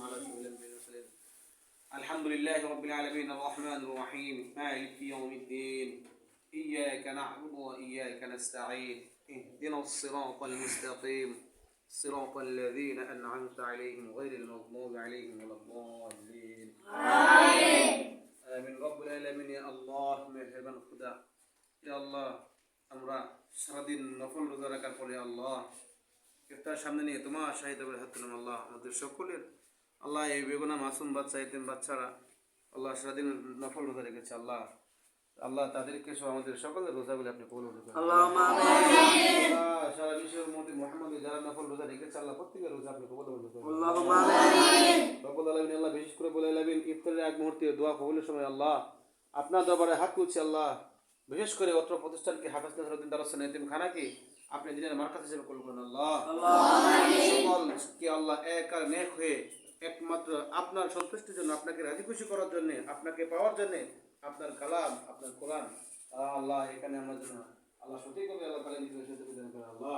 على رسول الله وسلم الحمد لله رب العالمين الرحمن الرحيم مالك يوم الدين إياك نعبد وإياك نستعين اهدنا الصراط المستقيم صراط الذين أنعمت عليهم غير المغضوب عليهم ولا الضالين آمين رب العالمين يا الله মেহরবান খুদা ইয়া আল্লাহ আমরা সারাদিন নফল রোজা রাখার পরে আল্লাহ ইফতার সামনে নিয়ে তোমার শাহিদ করে হাত তুলাম আল্লাহ আমাদের সকলের আল্লাহ এই বেগুনা মাসুম বাচ্চা এতিম বাচ্চারা আল্লাহ সারাদিন নফল রোজা রেখেছে আল্লাহ। আল্লাহ তাদেরকে সহ আমাদের সকলের রোজাগুলি আপনি কবুল করবেন আল্লাহ সারা বিশ্বের মধ্যে মোহাম্মদ যারা নফল রোজা রেখেছে আল্লাহ প্রত্যেকের রোজা আপনি কবুল করবেন রব্বুল আলামিন আল্লাহ বিশেষ করে বলে আলামিন ইফতারের এক মুহূর্তে দোয়া কবুলের সময় আল্লাহ আপনার দরবারে হাত তুলছি আল্লাহ। বিশেষ করে অত্র প্রতিষ্ঠানকে হাফেজ নাসরুদ্দিন দারুসান এতিম খানাকে আপনি দিনের মার্কাজ হিসেবে কবুল করুন আল্লাহ। সকলকে আল্লাহ এক আর নেক হয়ে একমাত্র আপনার সন্তুষ্টির জন্য আপনাকে রাজি খুশি করার জন্যে আপনাকে পাওয়ার জন্যে আপনার কালাম আপনার কোরআন আল্লাহ এখানে আমরা যেন আল্লাহ সঠিকভাবে আল্লাহ তালা নিজের সাথে বিধান করে আল্লাহ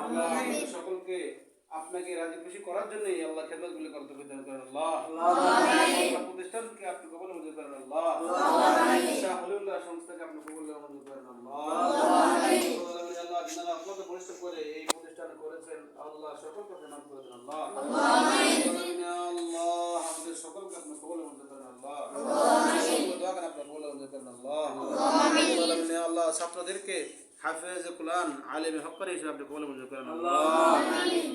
আল্লাহ সকলকে আপনাকে রাজি খুশি করার জন্যই আল্লাহ খেদমত গুলি করতে বিধান করেন আল্লাহ প্রতিষ্ঠানকে আপনি কবল মঞ্জুর করেন আল্লাহ শাহ হলিউল্লাহ সংস্থাকে আপনি কবল মঞ্জুর করেন আল্লাহ আল্লাহ আপনাদের পরিশ্রম করে এই প্রতিষ্ঠান করেছেন আল্লাহ সকলকে আপনি মাফ করে দেন আল্লাহ আল্লাহ আল্লাহ ছাত্রদেরকে হাফেজ কোরআন আলেম হক্কানি হিসেবে আপনি কবল মঞ্জুর করেন। আল্লাহ।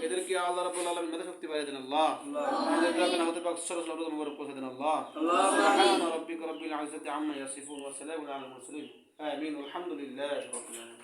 এদেরকে আল্লাহ রাব্বুল আলামিন মেধা শক্তি বাড়িয়ে দেন আল্লাহ। দোয়া করেন আমাদের পাক সরস লবদ মুবারক পৌঁছে দেন আল্লাহ। সুবহান রাব্বিক রাব্বিল ইজ্জতি আম্মা ইয়াসিফুন ওয়া সালামুন আলাল মুরসালিন। আমিন আলহামদুলিল্লাহি রাব্বিল আলামিন।